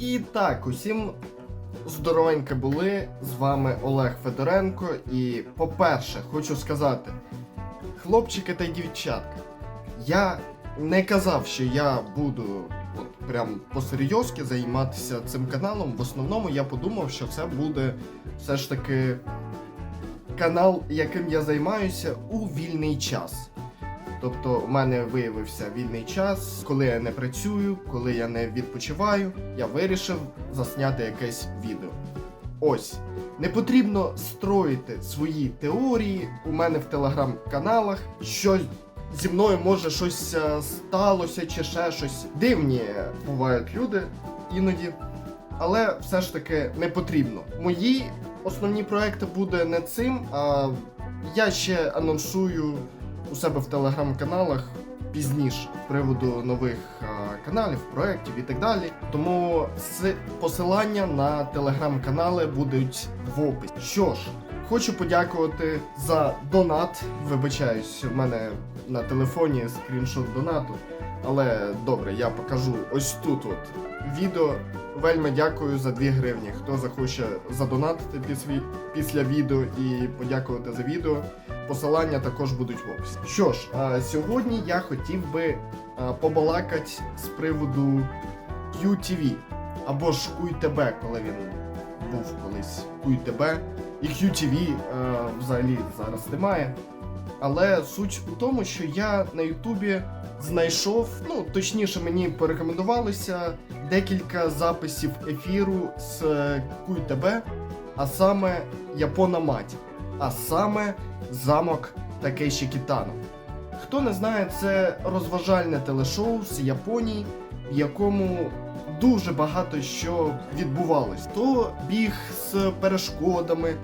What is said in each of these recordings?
І так, усім здоровеньке були. З вами Олег Федоренко. І по-перше, хочу сказати, хлопчики та дівчатка, я не казав, що я буду от прям по-серйозки займатися цим каналом. В основному я подумав, що це буде все ж таки канал, яким я займаюся у вільний час. Тобто, у мене виявився вільний час, коли я не працюю, коли я не відпочиваю, я вирішив засняти якесь відео. Ось. Не потрібно строїти свої теорії у мене в телеграм-каналах, що зі мною може щось е, сталося чи ще щось. Дивні бувають люди іноді, але все ж таки не потрібно. Мої основні проекти буде не цим, а я ще анонсую у себе в телеграм-каналах пізніше з приводу нових а, каналів, проєктів і так далі. Тому посилання на телеграм-канали будуть в описі. Що ж, хочу подякувати за донат. Вибачаюсь, в мене на телефоні скріншот донату. Але добре, я покажу ось тут от відео. Вельми дякую за 2 гривні. Хто захоче задонатити після відео і подякувати за відео. Посилання також будуть в описі. Що ж, а, сьогодні я хотів би а, побалакати з приводу QTV або ж QTB, коли він був колись QTB. І QTV а, взагалі зараз немає. Але суть у тому, що я на Ютубі знайшов, ну точніше, мені порекомендувалося декілька записів ефіру з QTB, а саме Япона Маті, а саме замок Такейші Кітано. Хто не знає, це розважальне телешоу з Японії, в якому дуже багато що відбувалось. То біг з перешкодами,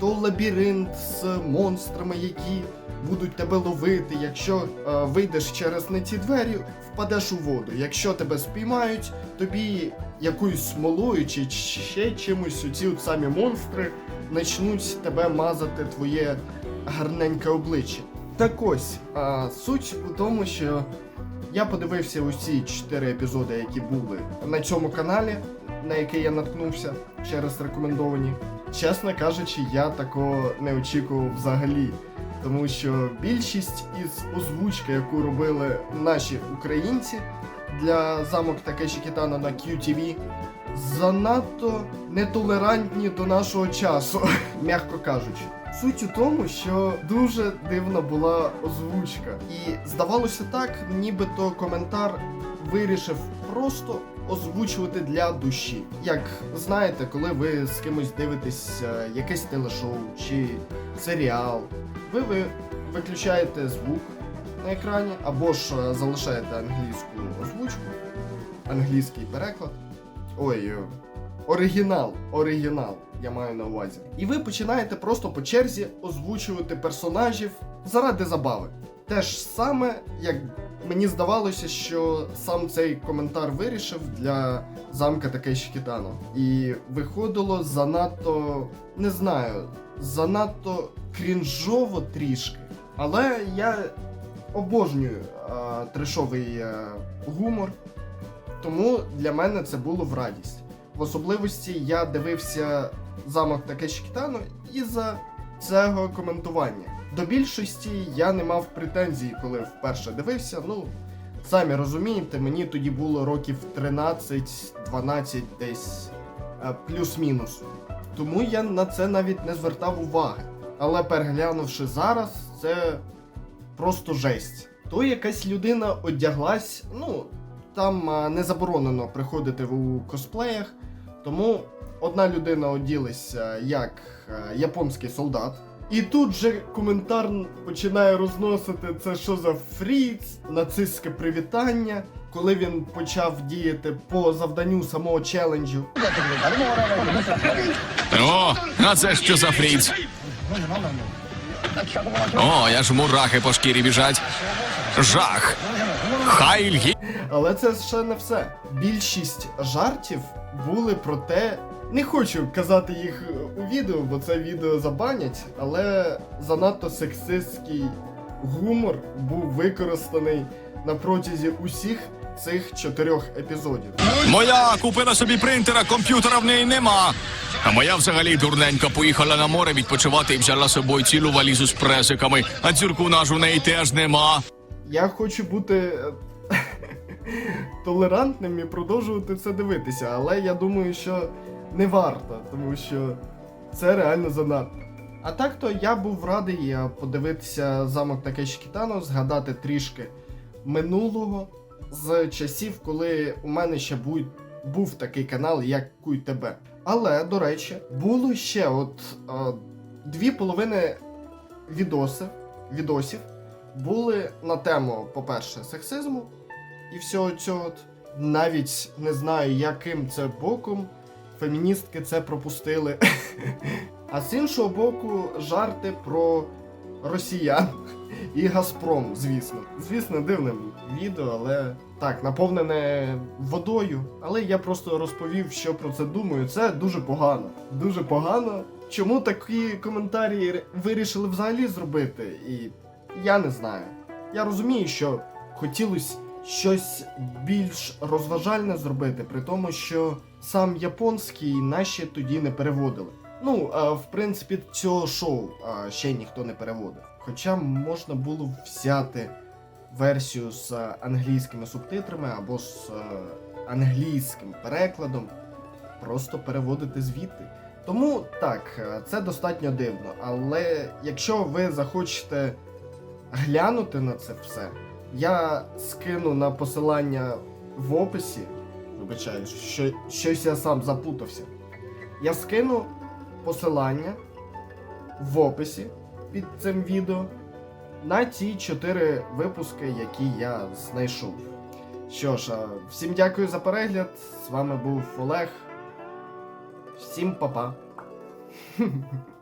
то лабіринт з монстрами, які будуть тебе ловити. Якщо е, вийдеш через не ці двері, впадеш у воду. Якщо тебе спіймають, тобі якоюсь смолою чи ще чимось ці от самі монстри почнуть тебе мазати твоє гарненьке обличчя. Так ось, а, суть у тому, що я подивився усі чотири епізоди, які були на цьому каналі, на який я наткнувся через рекомендовані. Чесно кажучи, я такого не очікував взагалі. Тому що більшість із озвучки, яку робили наші українці для замок Такеші Кітано на QTV, занадто нетолерантні до нашого часу, м'яко кажучи. Суть у тому, що дуже дивна була озвучка, і здавалося так, нібито коментар вирішив просто озвучувати для душі. Як знаєте, коли ви з кимось дивитесь якесь телешоу чи серіал, ви, ви виключаєте звук на екрані або ж е, залишаєте англійську озвучку, англійський переклад. Ой, е, оригінал, оригінал, я маю на увазі. І ви починаєте просто по черзі озвучувати персонажів заради забави. Те ж саме, як мені здавалося, що сам цей коментар вирішив для замка Такеші Кітано. І виходило занадто, не знаю, занадто крінжово трішки. Але я обожнюю а, трешовий е, гумор, тому для мене це було в радість. В особливості я дивився замок Такеші Кітано із-за цього коментування. До більшості я не мав претензій, коли вперше дивився. Ну, самі розумієте, мені тоді було років 13-12 десь е, плюс-мінус. Тому я на це навіть не звертав уваги. Але переглянувши зараз, це просто жесть. То якась людина одяглась, ну, там не заборонено приходити у косплеях, тому одна людина оділася як японський солдат. І тут же коментар починає розносити це що за фріц, нацистське привітання, коли він почав діяти по завданню самого челенджу. О, а це що за фріц? О, я ж мурахи по шкірі біжать. Жах. Хайль Але це ще не все. Більшість жартів були про те. Не хочу казати їх у відео, бо це відео забанять, але занадто сексистський гумор був використаний на протязі усіх цих чотирьох епізодів. Моя купила собі принтера, комп'ютера в неї нема. А моя взагалі дурненька поїхала на море відпочивати і взяла з собою цілу валізу з пресиками, а дзюрку наш у неї теж нема. Я хочу бути е, толерантним і продовжувати це дивитися, але я думаю, що не варто, тому що це реально занадто. А так то я був радий подивитися замок Такеші Кітано, згадати трішки минулого з часів, коли у мене ще був, був такий канал, як Куй тебе. Але, до речі, було ще от е, дві половини відоси, відосів були на тему, по-перше, сексизму і всього цього. Навіть не знаю, яким це боком феміністки це пропустили. А з іншого боку, жарти про росіян і Газпром, звісно. Звісно, дивне відео, але так, наповнене водою. Але я просто розповів, що про це думаю. Це дуже погано. Дуже погано. Чому такі коментарі вирішили взагалі зробити? І я не знаю. Я розумію, що хотілося щось більш розважальне зробити, при тому, що сам японський наші тоді не переводили. Ну, в принципі, цього шоу ще ніхто не переводив. Хоча можна було взяти версію з англійськими субтитрами або з англійським перекладом, просто переводити звідти. Тому так, е, це достатньо дивно. Але якщо ви захочете глянути на це все, я скину на посилання в описі. Вибачаю, що щось я сам запутався. Я скину посилання в описі під цим відео на ті чотири випуски, які я знайшов. Що ж, всім дякую за перегляд. З вами був Олег. Всім па-па.